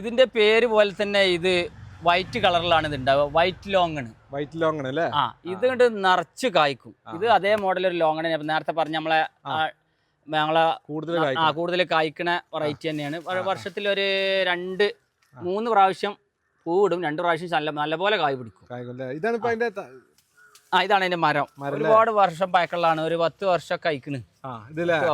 ഇതിന്റെ പേര് പോലെ തന്നെ ഇത് വൈറ്റ് കളറിലാണ് ഇത് ഉണ്ടാവുക. വൈറ്റ് ലോങ് ആണ്. വൈറ്റ് ലോങ് ആണ് അല്ലേ? ആ ഇത് കണ്ട് നിറച്ച് കായ്ക്കും. ഇത് അതേ മോഡൽ ഒരു ലോങ് ആണ്. ഞാൻ നേരത്തെ പറഞ്ഞ നമ്മളെ ഞങ്ങളെ കൂടുതൽ ആ കൂടുതൽ കായ്ക്കണ വെറൈറ്റി തന്നെയാണ്. വർഷത്തിൽ ഒരു രണ്ട് മൂന്ന് പ്രാവശ്യം പൂവിടും രണ്ട് പ്രാവശ്യം നല്ല നല്ലപോലെ കായ് പിടിക്കും. ഇതാണ് ഇപ്പൊ അതിന്റെ ആ ഇതാണ് അതിന്റെ മരം. ഒരുപാട് വർഷം പഴക്കമുള്ളതാണ്. ഒരു പത്ത് വർഷം അയക്കണ്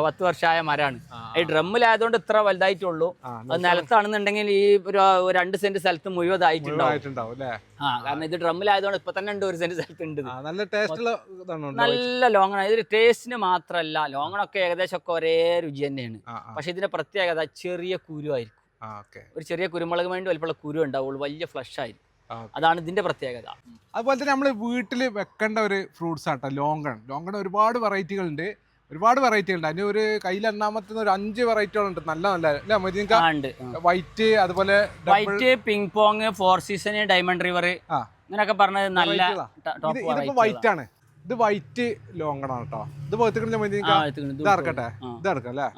പത്ത് വർഷമായ മരമാണ്. ഈ ഡ്രമ്മിലായതുകൊണ്ട് ഇത്ര വലുതായിട്ടുള്ളൂ. അത് നിലത്താണെന്നുണ്ടെങ്കിൽ ഈ ഒരു രണ്ട് സെന്റ് സ്ഥലത്ത് മുഴുവൻ ഇതായിട്ടുണ്ടാവും ആയിട്ടുണ്ടാവും അല്ലേ? ആ കാരണം ഇത് ഡ്രമ്മിലായതുകൊണ്ട് ഇപ്പൊ തന്നെ ഉണ്ട് ഒരു സെന്റ് സ്ഥലത്ത് ഉണ്ട് നല്ല ടേസ്റ്റ് നല്ല ലോങ്ങാണ്. ഇത് ടേസ്റ്റിന് മാത്രമല്ല ലോങ്ങണൊക്കെ ഏകദേശം ഒക്കെ ഒരേ രുചി തന്നെയാണ്. പക്ഷെ ഇതിന്റെ പ്രത്യേകത ചെറിയ കുരു ആയിരിക്കും. ആ ഓക്കെ. ഒരു ചെറിയ കുരുമുളക് വേണ്ടി വലിപ്പമുള്ള കുരു ഉണ്ടാവുള്ളൂ. വലിയ ഫ്ലഷ് ആയിരിക്കും. അതാണ് ഇതിന്റെ പ്രത്യേകത. അതുപോലെ തന്നെ നമ്മൾ വീട്ടിൽ വെക്കേണ്ട ഒരു ഫ്രൂട്ട്സ് ആട്ടോ ലോങ്കൺ ലോങ്കൺ ഒരുപാട് വെറൈറ്റികൾ ഉണ്ട് ഒരുപാട് വെറൈറ്റി ഉണ്ട് അതിന് ഒരു കയ്യിൽ എണ്ണാമത്തെ ഒരു അഞ്ച് വെറൈറ്റികളുണ്ട് നല്ല നല്ല അല്ലേ വൈറ്റ് അതുപോലെ white ping pong four season diamond river ആ. ഇങ്ങനെയൊക്കെ പറഞ്ഞത് നല്ല ഇതിപ്പോ വൈറ്റ് ആണ് ഇത് വൈറ്റ് ലോങ്കൺ ആണ് കേട്ടോ. ഇത് പോത്തിക്കില്ല മതിനിക്ക ഇത് ഇറക്കട്ടെ. ഇത് ഇറക്കാം അല്ലേ?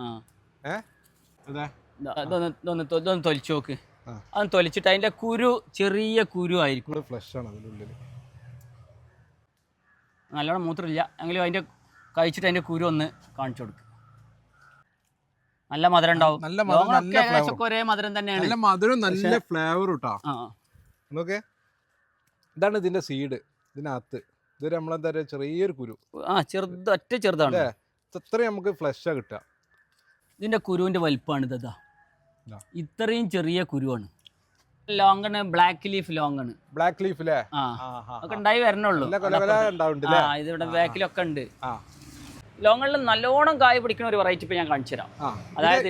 ഏ? അതെ. ഇതൊന്ന് ഇതൊന്ന് തൊ- ഇതൊന്ന് തൊലിച്ചു നോക്ക് ആ. അതൊന്ന് തൊലിച്ചിട്ട് അതിന്റെ കുരു ചെറിയ കുരു ആയിരിക്കും. ഫ്ലഷ് ആണ് അതിനുള്ളിൽ നല്ലോണം മൂത്രമില്ല. എങ്കിലും അതിന്റെ കഴിച്ചിട്ട് അതിന്റെ കുരു ഒന്ന് കാണിച്ചു കൊടുക്കും. നല്ല മധുരം ഉണ്ടാവും. നല്ല മധുരം. ഒരേ മധുരം തന്നെയാണ്. നല്ല മധുരം നല്ല ഫ്ലേവർ കേട്ടോ നോക്കേ ഇതാണ് ഇതിന്റെ സീഡ് ഇതിനകത്ത്. ഇതൊരു നമ്മളെന്താ പറയുക ചെറിയൊരു കുരു. ആ ചെറുത് ഒറ്റ ചെറുതാണ്. ഇത്രയും നമുക്ക് ഫ്ലഷാ കിട്ടുക. ഇതിന്റെ കുരുവിന്റെ വലിപ്പമാണ് ഇതാ. ഇത്രയും ചെറിയ കുരുവാണ്. ലോങ്ങണ് ബ്ലാക്ക് ലീഫ് ലോങ്ങണ് ബ്ലാക്ക് ലീഫ് അല്ലേ ഒക്കെ ഉണ്ടായി വരണുള്ളൂ. ഇതിവിടെ ബാക്കിലൊക്കെ ഉണ്ട്. ആ. ലോങ്ങളിൽ നല്ലോണം കായ് പിടിക്കുന്ന ഒരു വെറൈറ്റി ഇപ്പൊ ഞാൻ കാണിച്ചു തരാം. അതായത്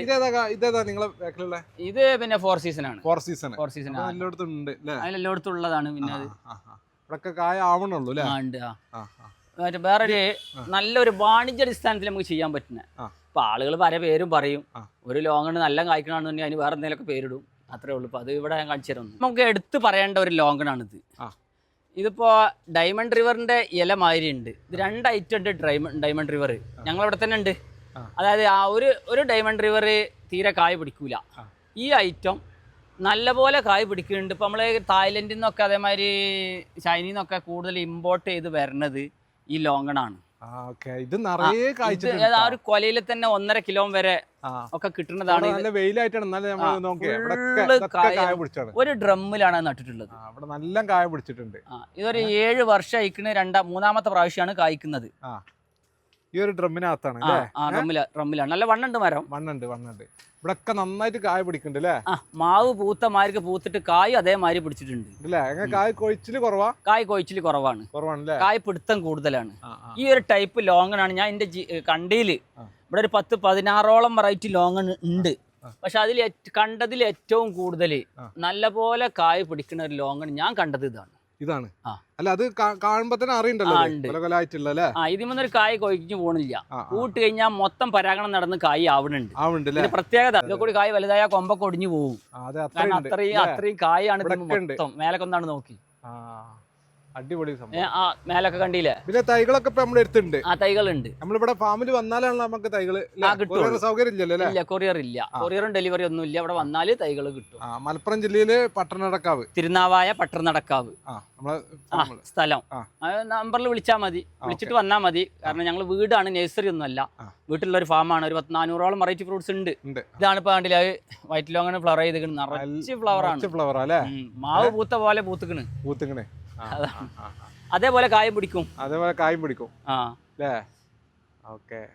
ഇതേതാ നിങ്ങളെ ബാക്കിലുള്ള ഇത് പിന്നെ ഫോർ സീസൺ ആണ്. ഫോർ സീസൺ ഫോർ സീസൺ എല്ലായിടത്തും ഉണ്ട് അതിലെല്ലായിടത്തും ഉള്ളതാണ് പിന്നെ അത്. കായ ആവണുള്ളൂ ഉണ്ട് ആ. വേറൊരു നല്ലൊരു വാണിജ്യ അടിസ്ഥാനത്തിൽ നമുക്ക് ചെയ്യാൻ പറ്റുന്ന. അപ്പൊ ഇപ്പൊ ആളുകൾ പല പേരും പറയും ഒരു ലോങ്ങണ് നല്ല കായ്ക്കണമെന്നുണ്ടെങ്കിൽ അതിന് വേറെ എന്തെങ്കിലുമൊക്കെ പേരിടും. അത്രേ ഉള്ളൂ. അപ്പൊ അത് ഇവിടെ ഞാൻ കാണിച്ചു തരുന്നു. നമുക്ക് എടുത്തു പറയേണ്ട ഒരു ലോങ്ങണാണിത് ആണിത് ഇതിപ്പോ ഡയമണ്ട് റിവറിന്റെ ഇല മാതിരി ഉണ്ട് ഇത് രണ്ട് ഐറ്റം ഉണ്ട് ഡയമണ്ട് റിവർ ഞങ്ങൾ ഇവിടെ തന്നെ ഉണ്ട്. അതായത് ആ ഒരു ഒരു ഡയമണ്ട് റിവർ തീരെ കായ് പിടിക്കൂല. ഈ ഐറ്റം നല്ലപോലെ കായ് പിടിക്കുന്നുണ്ട്. ഇപ്പൊ നമ്മൾ തായ്ലൻഡിൽ നിന്നൊക്കെ അതേമാതിരി ചൈനയിൽ നിന്നൊക്കെ കൂടുതൽ ഇമ്പോർട്ട് ചെയ്ത് വരുന്നത് ഈ ലോങ്ങണാണ് ഇത് നിറയെ ഇത് ആ ഒരു കൊലയിൽ തന്നെ ഒന്നര കിലോ വരെ ഒക്കെ കിട്ടുന്നതാണ്. നല്ല വെയിലായിട്ടാണ്. ഒരു ഡ്രമ്മിലാണ് നട്ടിട്ടുള്ളത്. അവിടെ നല്ല കായ പിടിച്ചിട്ടുണ്ട്. ഇതൊരു ഏഴ് വർഷം അയക്കണ രണ്ടാം മൂന്നാമത്തെ പ്രാവശ്യമാണ് കായ്ക്കുന്നത്. ഈ ഒരു ഡ്രമ്മിനകത്താണ് ഡ്രമ്മിലാണ്. നല്ല വണ്ണുണ്ട് മരം. വണ്ണുണ്ട് മണ്ണുണ്ട് ഇവിടെ ഒക്കെ നന്നായിട്ട് കായ പിടിക്കുന്നുണ്ട് അല്ലേ ആ മാവ് പൂത്ത മാർക്ക് പൂത്തിട്ട് കായ് അതേമാതിരി പിടിച്ചിട്ടുണ്ട്. അല്ലേ എങ്ങനെ കായ കൊഴിച്ചിൽ കുറവാ? കായ് കൊഴിച്ചിൽ കുറവാണ്. കുറവാണല്ലേ? കായ് പിടുത്തം കൂടുതലാണ്. ഈ ഒരു ടൈപ്പ് ലോങ്ങണാണ് ഞാൻ എന്റെ കണ്ടിയിൽ. ഇവിടെ ഒരു പത്ത് പതിനാറോളം വെറൈറ്റി ലോങ്ങൺ ഉണ്ട്. പക്ഷെ അതിൽ കണ്ടതിൽ ഏറ്റവും കൂടുതൽ. നല്ലപോലെ കായ് പിടിക്കുന്ന ഒരു ലോങ്ങൺ ഞാൻ കണ്ടത് ഇതാണ്. ഇതാണ്. അല്ല അത് കാണുമ്പോ തന്നെ അറിയണ്ടല്ലോ ആ, ഒരു കായ് കൊഴിഞ്ഞു പോണില്ല. ആ. കഴിഞ്ഞാൽ മൊത്തം പരാഗണം നടന്ന് കായ് ആവണുണ്ട്. ആവണുണ്ട് പ്രത്യേകത ഇതൊക്കെ കൂടി കായ് വലുതായ കൊമ്പൊക്കെ ഒടിഞ്ഞു പോകും അത്രയും അത്രയും കായാണ് മേലക്കൊന്നാണ്. മൊത്തം. നോക്കി. അടിപൊളി സംഭവം. ആ മേലൊക്കെ കണ്ടില്ലേ? പിന്നെ തൈകളൊക്കെ ഇപ്പൊ നമ്മുടെ അടുത്തുണ്ട്. ആ തൈകളുണ്ട്. നമ്മളിവിടെ ഫാമിൽ വന്നാലാണ് നമുക്ക്? ആ, സൗകര്യം ഇല്ലല്ലോ ഇല്ല കൊറിയർ ഇല്ല. കൊറിയറും ഡെലിവറി ഒന്നും ഇല്ല. ഇവിടെ വന്നാൽ തൈകൾ കിട്ടും. മലപ്പുറം ജില്ലയിൽ പട്ടണടക്കാവ്. തിരുനാവായ പട്ടണടക്കാവ്. സ്ഥലം. നമ്പറിൽ വിളിച്ചാൽ മതി. വിളിച്ചിട്ട് വന്നാൽ മതി. കാരണം ഞങ്ങൾ വീടാണ് നഴ്സറി ഒന്നും അല്ല. വീട്ടിലുള്ള ഒരു ഫാമാണ്. ഒരു പത്ത് നാനൂറോളം വെറൈറ്റി ഫ്രൂട്ട്സ് ഉണ്ട്. ഇതാണ് ഇപ്പൊ കണ്ടില്ല? വൈറ്റ് ലോങ്ങാണ് ഫ്ലവർ ചെയ്ത് നിറച്ച് ഫ്ലവർ ആണ്. മാവ് പൂത്ത പോലെ പൂത്തുക്കണ്. ആ. അതേപോലെ കായം പിടിക്കും. അതേപോലെ കായം പിടിക്കും. ആ. അല്ലേ ഓക്കെ.